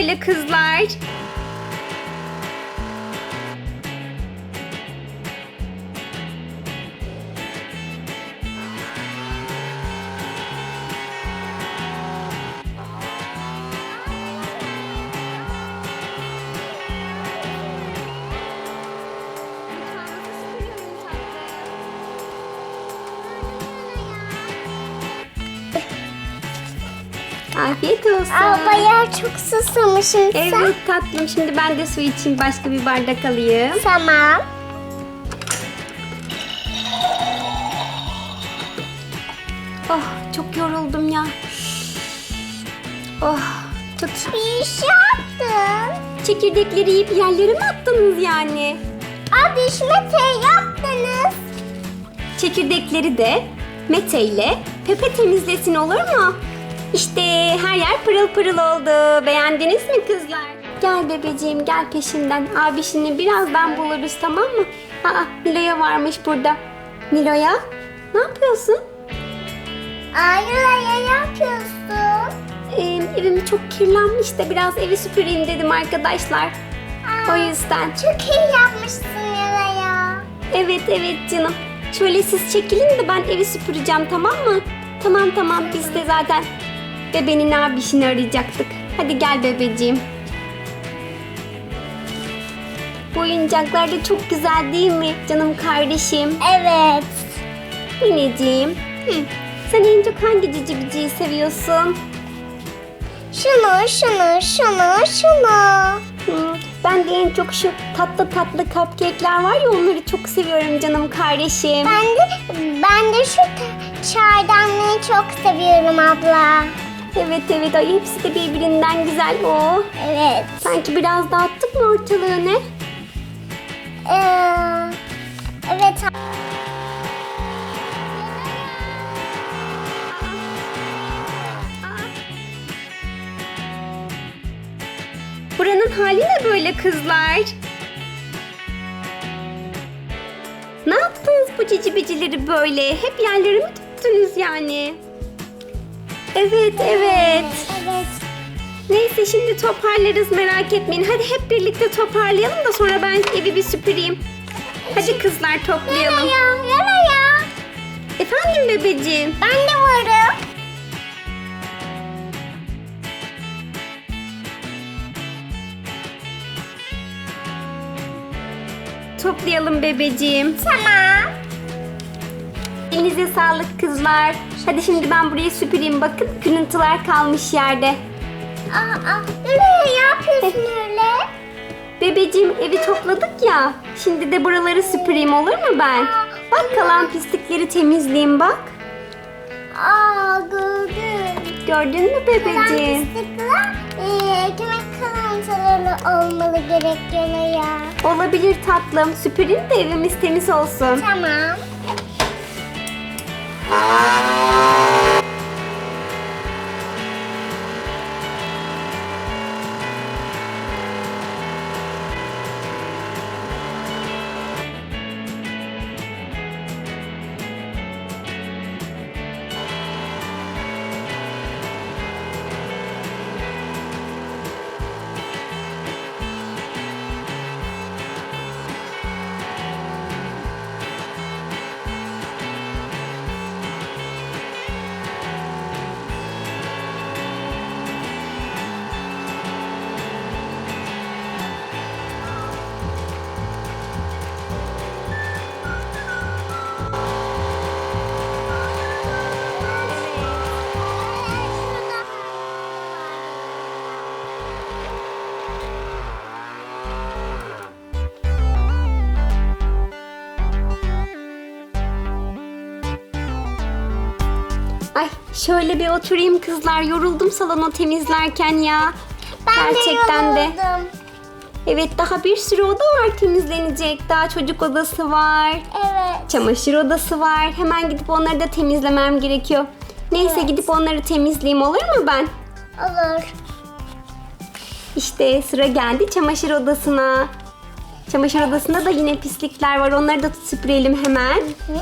böyle kızlar? Afiyet olsun. Aa, bayağı çok susamışım. Sen- Evet tatlım şimdi ben de su için başka bir bardak alayım. Tamam. Oh çok yoruldum ya. Oh çok Bir iş yaptın. çekirdekleri yiyip yerlere mi attınız yani? Abi Mete yaptınız. Çekirdekleri de Mete ile Pepe temizlesin olur mu? İşte her yer pırıl pırıl oldu. Beğendiniz mi kızlar? Gel bebeğim gel peşimden. Abişini birazdan buluruz tamam mı? Aa Nilo'ya varmış burada. Nilo'ya ne yapıyorsun? Ayla ya yapıyorsun. Ee, evim çok kirlenmiş de biraz evi süpüreyim dedim arkadaşlar. Aa, O yüzden. Çok iyi yapmışsın Yara ya. Evet evet canım. Şöyle siz çekilin de ben evi süpüreceğim tamam mı? Tamam tamam biz de zaten bebenin abişini arayacaktık. Hadi gel bebeciğim. Bu oyuncaklar da çok güzel değil mi canım kardeşim? Evet. Mineciğim. Hı. Sen en çok hangi cici biciyi seviyorsun? Şunu, şunu, şunu, şunu. Hı, Ben de en çok şu tatlı tatlı cupcake'ler var ya onları çok seviyorum canım kardeşim. Ben de, ben de şu çaydanlığı çok seviyorum abla. Evet evet ay hepsi de birbirinden güzel o. Evet. Sanki biraz dağıttık mı ortalığı ne? Ee, evet. Buranın hali ne böyle kızlar? Ne yaptınız bu cici bicileri böyle? Hep yerlere mi tuttunuz yani? Evet evet. Evet. Neyse şimdi toparlarız merak etmeyin. Hadi hep birlikte toparlayalım da sonra ben evi bir süpüreyim. Hadi kızlar toplayalım. Yara ya. Efendim bebeciğim? Ben de varım. Toplayalım bebeciğim. Tamam. Elinize sağlık kızlar. Hadi şimdi ben burayı süpüreyim. Bakın kırıntılar kalmış yerde. Aa, ne yapıyorsun öyle? Bebeciğim evi topladık ya. Şimdi de buraları süpüreyim olur mu ben? Bak kalan pislikleri temizleyeyim bak. Aa gördüm. Gördün mü bebeciğim? Plastikler e, ekmek kalıntıları olmalı gerek Yara ya. Olabilir tatlım. Süpüreyim de evimiz temiz olsun. Tamam. Ah! Ay şöyle bir oturayım kızlar. Yoruldum salonu temizlerken ya. Ben Gerçekten de de. yoruldum. Evet daha bir sürü oda var temizlenecek. Daha çocuk odası var. Evet. Çamaşır odası var. Hemen gidip onları da temizlemem gerekiyor. Neyse Evet. gidip onları temizleyeyim olur mu ben? Olur. İşte sıra geldi çamaşır odasına. Çamaşır odasında da yine pislikler var. Onları da süpürelim hemen. Hı.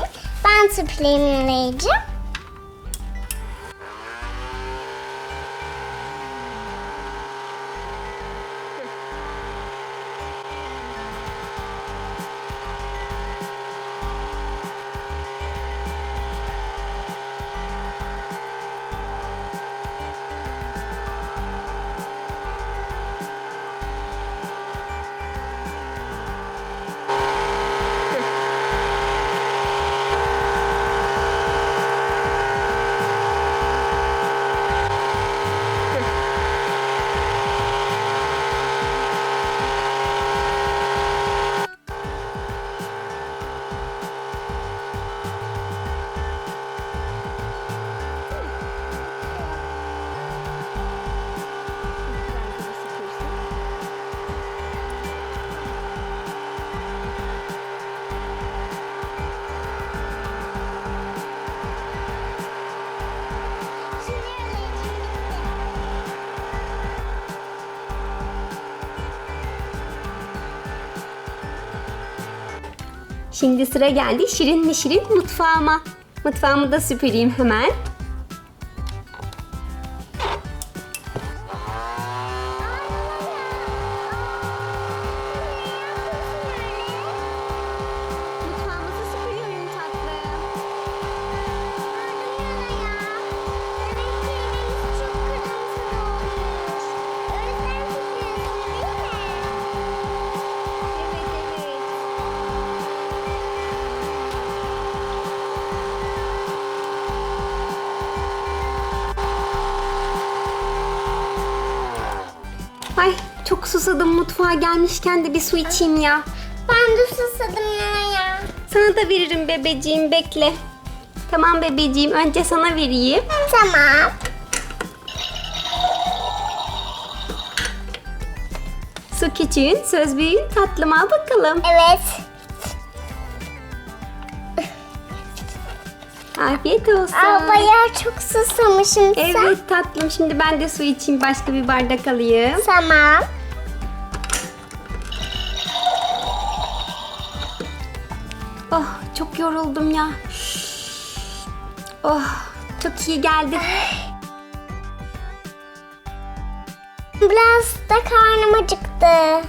Ben tıplayayım Yarayacığım. Şimdi sıra geldi şirin mi şirin mutfağıma. Mutfağımı da süpüreyim hemen. Ay çok susadım mutfağa gelmişken de bir su içeyim ya. Ben de susadım ya. Sana da veririm bebeciğim bekle. Tamam bebeciğim önce sana vereyim. Tamam. Su küçüğün söz büyüğün tatlıma al bakalım. Evet. Afiyet olsun. Aa, bayağı çok susamışım sen. Evet tatlım şimdi ben de su içeyim başka bir bardak alayım. Tamam. Oh çok yoruldum ya. Oh çok iyi geldi. Biraz da karnım acıktı.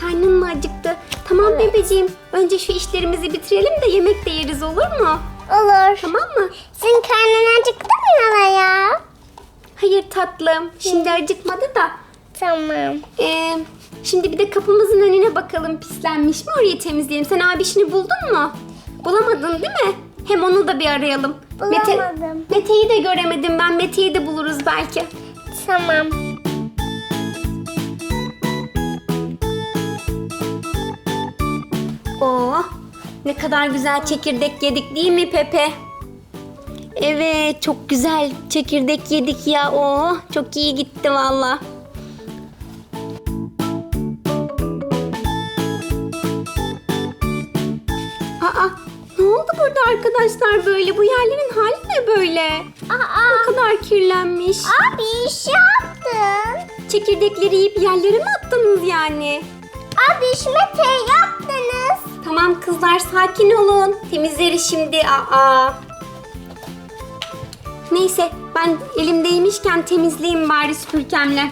Karnın mı acıktı? Tamam bebeciğim önce şu işlerimizi bitirelim de yemek de yeriz olur mu? Olur. Tamam mı? Senin karnın acıktı mı Nana ya? Hayır tatlım şimdi acıkmadı da. Tamam. Ee, şimdi bir de kapımızın önüne bakalım pislenmiş mi orayı temizleyelim. Sen abişini buldun mu? Bulamadın değil mi? Hem onu da bir arayalım. Bulamadım. Mete'yi de göremedim ben. Mete'yi de buluruz belki. Tamam. Ne kadar güzel çekirdek yedik değil mi Pepe? Evet, çok güzel çekirdek yedik ya. Oo, çok iyi gitti valla. Aa, ne oldu burada arkadaşlar böyle? Bu yerlerin hali ne böyle? Aa, Ne kadar kirlenmiş. abi iş yaptın. Çekirdekleri yiyip yerlere mi attınız yani? Abi işime yaptınız. Tamam kızlar sakin olun. Temizleriz şimdi. Aa. Neyse ben elimdeymişken temizleyeyim bari süpürgemle.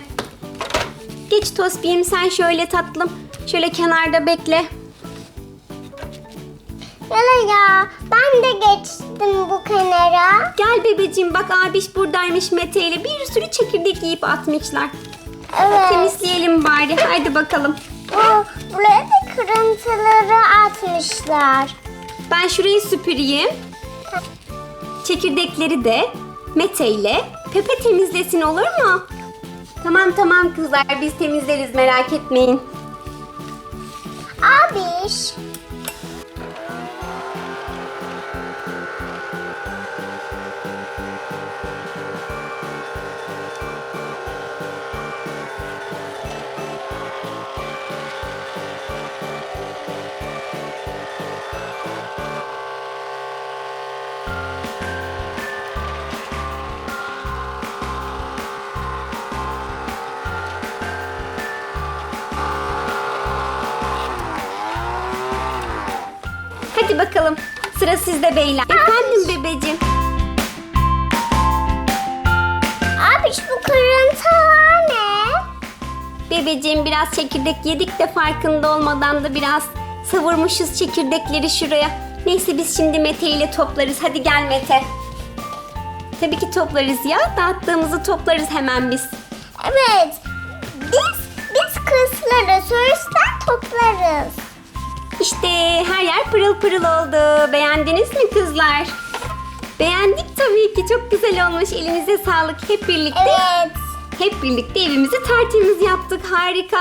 Geç Tospiyem sen şöyle tatlım. Şöyle kenarda bekle. Nana ya ben de geçtim bu kenara. Gel bebeciğim bak abiş buradaymış Mete ile bir sürü çekirdek yiyip atmışlar. Evet. Temizleyelim bari haydi bakalım. Kırıntıları atmışlar. Ben şurayı süpüreyim. Çekirdekleri de Mete ile Pepe temizlesin olur mu? Tamam tamam kızlar biz temizleriz merak etmeyin. Abiş. Hadi bakalım sıra sizde beyler. Efendim bebeciğim. Abiş bu kırıntılar ne? Bebeciğim biraz çekirdek yedik de farkında olmadan da biraz savurmuşuz çekirdekleri şuraya. Neyse biz şimdi Mete ile toplarız. Hadi gel Mete. Tabii ki toplarız ya. Dağıttığımızı toplarız hemen biz. Evet. Biz biz kızları söğüşten toplarız. İşte her yer pırıl pırıl oldu. Beğendiniz mi kızlar? Beğendik tabii ki. Çok güzel olmuş. Elinize sağlık. Hep birlikte Evet. hep birlikte evimizi tertemiz yaptık. Harika.